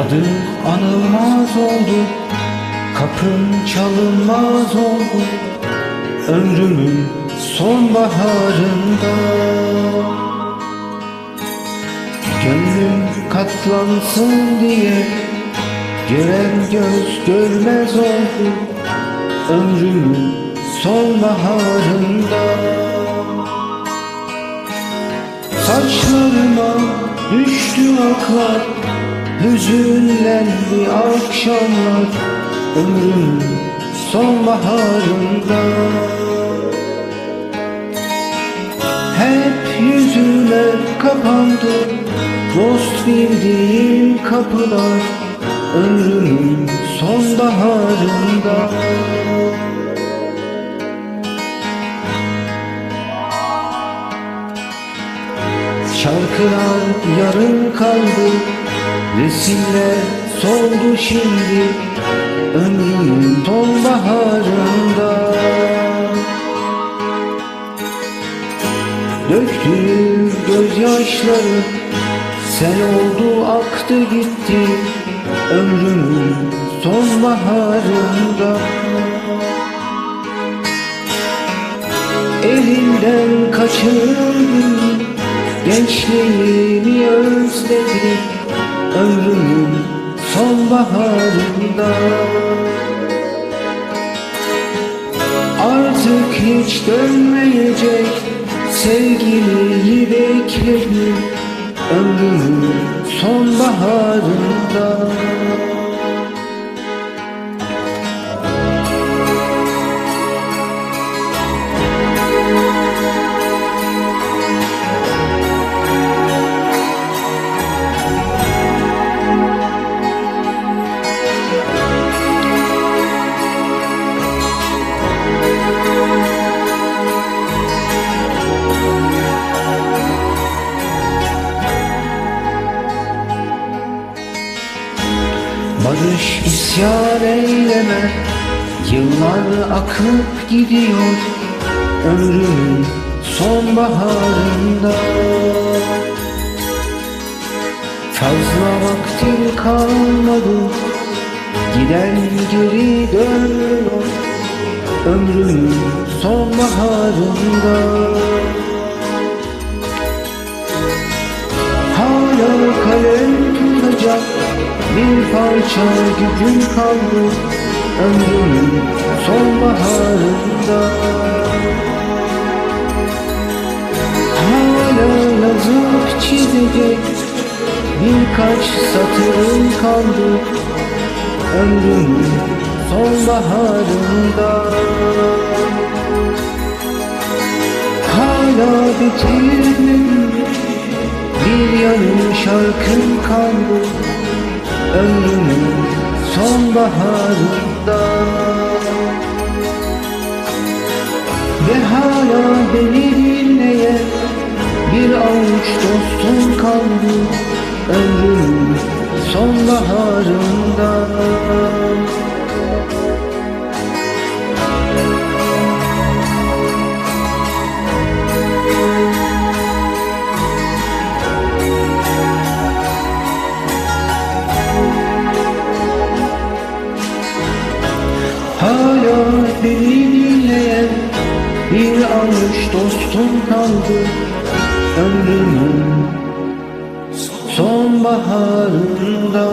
Adı anılmaz oldu Kapım çalınmaz oldu. Ömrümün sonbaharında Gönlüm katlansın diye Gören göz görmez oldu. Ömrümün sonbaharında Saçlarıma düştü aklar Hüzünlendi akşamlar Ömrümün sonbaharında. Hep yüzüme kapandı Dost bildiğim kapılar Ömrümün sonbaharında. Şarkılar yarım kaldı Resimler soldu şimdi Ömrümün sonbaharında. Döktüğüm gözyaşları Sen oldu aktı gitti Ömrümün sonbaharında. Elimden kaçırdım Gençliğimi özledim Ömrümün sonbaharında. Artık hiç dönmeyecek Sevgiliyi bekledim Ömrümün sonbaharında Barış isyan Yıllar akıp gidiyor Ömrümün sonbaharında. Fazla vaktim kalmadı Giden geri dönüyor Ömrümün sonbaharında. Hala kalem tutacak bir parça gücüm kaldı Ömrümün sonbaharında Hala yazıp çizecek birkaç satırım kaldı Ömrümün sonbaharında Hala bitirmedim bir yarım şarkım kaldı Ömrümün sonbaharında. Ve hala beni dinleyen Bir avuç dostum kaldı Ömrümün sonbaharında bir avuç dostum kaldı Ömrümün sonbaharında